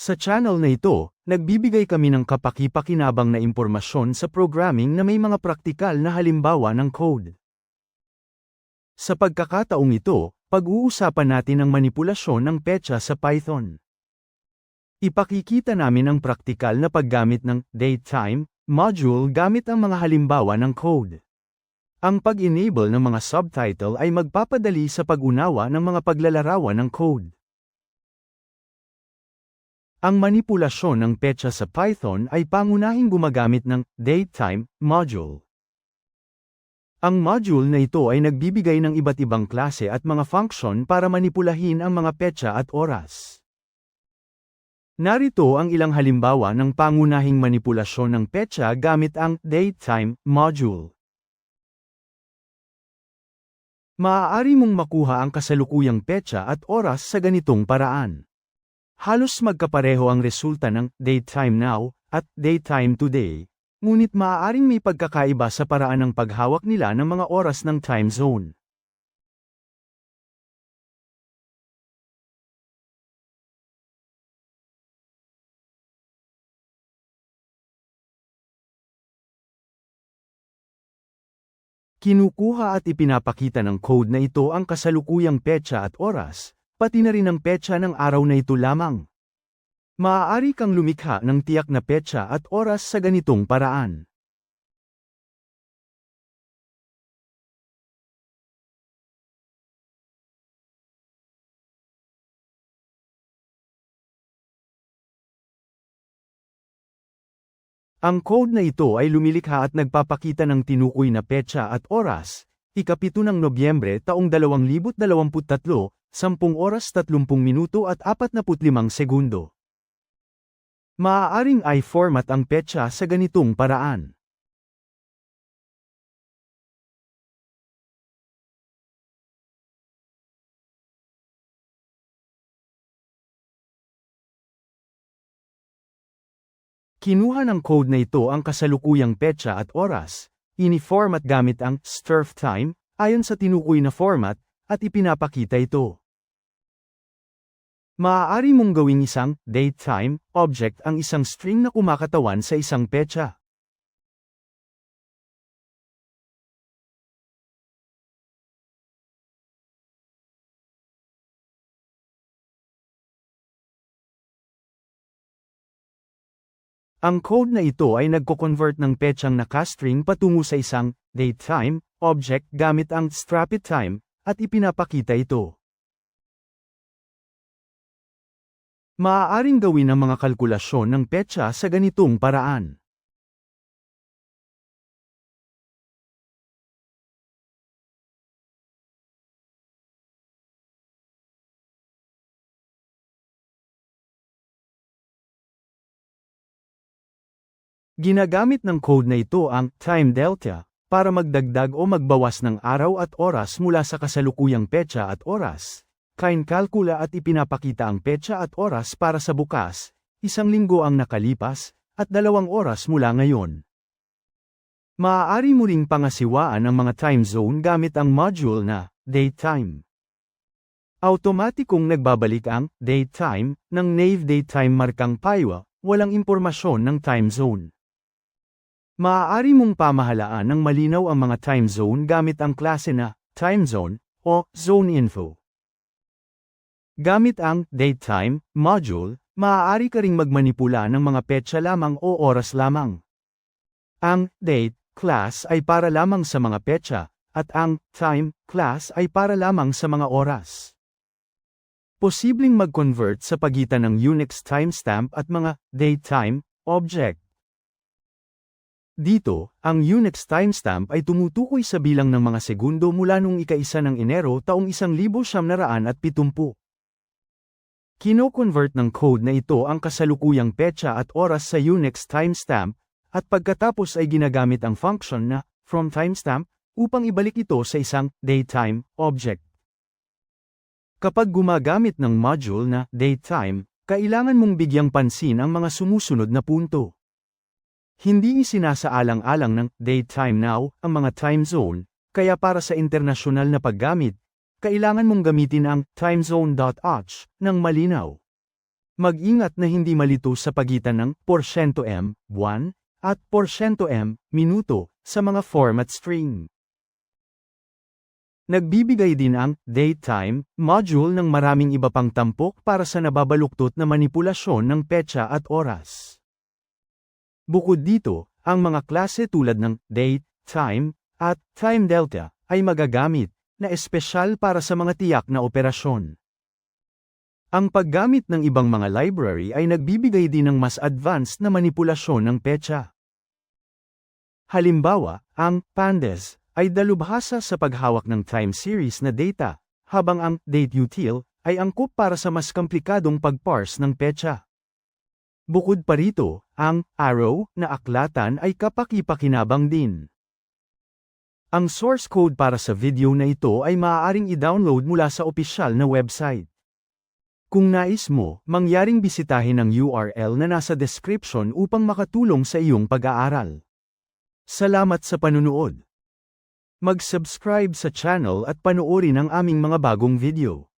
Sa channel na ito, nagbibigay kami ng kapaki-pakinabang na impormasyon sa programming na may mga praktikal na halimbawa ng code. Sa pagkakataong ito, pag-uusapan natin ang manipulasyon ng petsa sa Python. Ipakikita namin ang praktikal na paggamit ng datetime module gamit ang mga halimbawa ng code. Ang pag-enable ng mga subtitle ay magpapadali sa pag-unawa ng mga paglalarawan ng code. Ang manipulasyon ng petsa sa Python ay pangunahing gumagamit ng datetime module. Ang module na ito ay nagbibigay ng iba't ibang klase at mga function para manipulahin ang mga petsa at oras. Narito ang ilang halimbawa ng pangunahing manipulasyon ng petsa gamit ang datetime module. Maaari mong makuha ang kasalukuyang petsa at oras sa ganitong paraan. Halos magkapareho ang resulta ng datetime now at datetime today, ngunit maaaring may pagkakaiba sa paraan ng paghawak nila ng mga oras ng time zone. Kinukuha at ipinapakita ng code na ito ang kasalukuyang petsa at oras, pati na rin ang petsa ng araw na ito lamang. Maaari kang lumikha ng tiyak na petsa at oras sa ganitong paraan. Ang code na ito ay lumilikha at nagpapakita ng tinukoy na petsa at oras, ikapito ng Nobyembre taong 2023, 10 oras 30 minuto at 45 segundo. Maaaring i-format ang petsa sa ganitong paraan. Kinuha ng code na ito ang kasalukuyang petsa at oras, ini-format gamit ang sterf time, ayon sa tinukoy na format, at ipinapakita ito. Maaari mong gawing isang datetime object ang isang string na kumakatawan sa isang petsa. Ang code na ito ay nagko-convert ng petsang nakastring patungo sa isang datetime object gamit ang strapitime at ipinapakita ito. Maaaring gawin ang mga kalkulasyon ng petsa sa ganitong paraan. Ginagamit ng code na ito ang time delta para magdagdag o magbawas ng araw at oras mula sa kasalukuyang petsa at oras. Kain kalkula at ipinapakita ang petsa at oras para sa bukas, isang linggo ang nakalipas, at dalawang oras mula ngayon. Maaari mo ring pangasiwaan ang mga time zone gamit ang module na datetime. Automatikong nagbabalik ang datetime ng nave datetime markang paywa, walang impormasyon ng time zone. Maaari mong pamahalaan ng malinaw ang mga time zone gamit ang klase na time zone o zone info. Gamit ang datetime module, maaari ka ring magmanipula ng mga petsa lamang o oras lamang. Ang date class ay para lamang sa mga petsa, at ang time class ay para lamang sa mga oras. Posibleng mag-convert sa pagitan ng Unix timestamp at mga datetime object. Dito, ang Unix timestamp ay tumutukoy sa bilang ng mga segundo mula nung ika-isa ng Enero taong 1970. Kino-convert ng code na ito ang kasalukuyang petsa at oras sa Unix timestamp, at pagkatapos ay ginagamit ang function na from timestamp upang ibalik ito sa isang datetime object. Kapag gumagamit ng module na datetime, kailangan mong bigyang pansin ang mga sumusunod na punto. Hindi isinasaalang-alang ng daytime now ang mga time zone, kaya para sa internasyonal na paggamit, kailangan mong gamitin ang timezone.h ng malinaw. Mag-ingat na hindi malito sa pagitan ng porsyento %m, buwan, at porsyento %m, minuto, sa mga format string. Nagbibigay din ang datetime module ng maraming iba pang tampok para sa nababaluktot na manipulasyon ng petsa at oras. Bukod dito, ang mga klase tulad ng date, time, at time delta ay magagamit na espesyal para sa mga tiyak na operasyon. Ang paggamit ng ibang mga library ay nagbibigay din ng mas advanced na manipulasyon ng petsa. Halimbawa, ang pandas ay dalubhasa sa paghawak ng time series na data, habang ang dateutil ay angkop para sa mas komplikadong pagparse ng petsa. Bukod pa rito, ang arrow na aklatan ay kapaki-pakinabang din. Ang source code para sa video na ito ay maaaring i-download mula sa opisyal na website. Kung nais mo, mangyaring bisitahin ang URL na nasa description upang makatulong sa iyong pag-aaral. Salamat sa panunood. Mag-subscribe sa channel at panoorin ang aming mga bagong video.